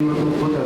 Gracias.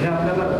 म्हणजे आपल्याला